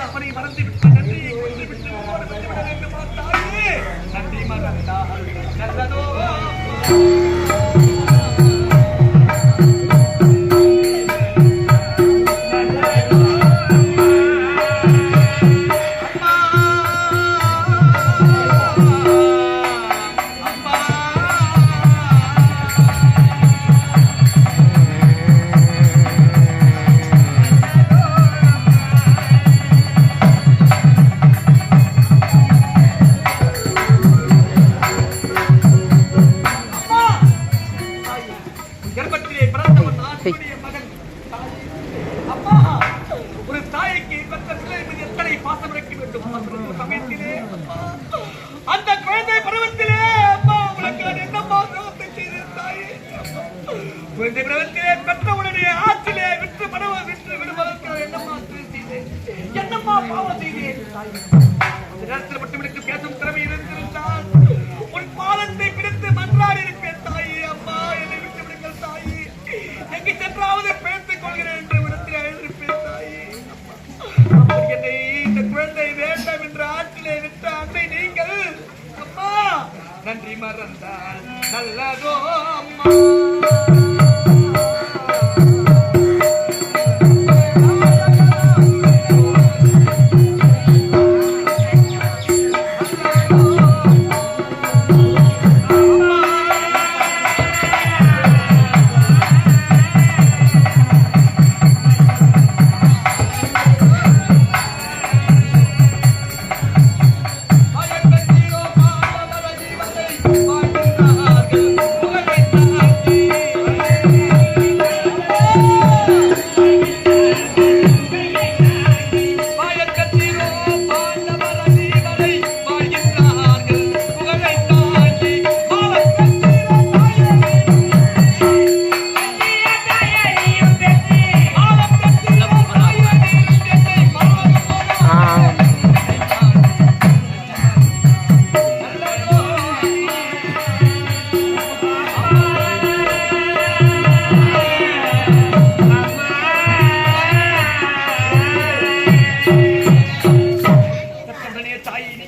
அவனை மறந்து விட்டு நன்றியை கொண்டு விட்டு ஓட வந்து விட வேண்டுமா தாயே நன்றி மறந்தால் நல்லதோ ஒரு தாய்க்கு பெற்ற எத்தனை பாசம் இருக்க வேண்டும் அந்த சமயத்திலே அந்த குழந்தை பருவத்திலே அப்பா உனக்கு நான் என்னம்மா துரோகத்தை செய்தேன் தாயே குழந்தை பருவத்திலே பெற்றவுடனே ஆற்றிலே விற்று மனவ விற்று விடுவதற்கு என்னம்மா செய்தேன் என்னம்மா பாவம் செய்தேன்? தாயே நேரத்தில் மட்டும் எனக்கு பேசும் திறமை இருந்தது. நன்றி மறந்தால் நல்லதோ அம்மா?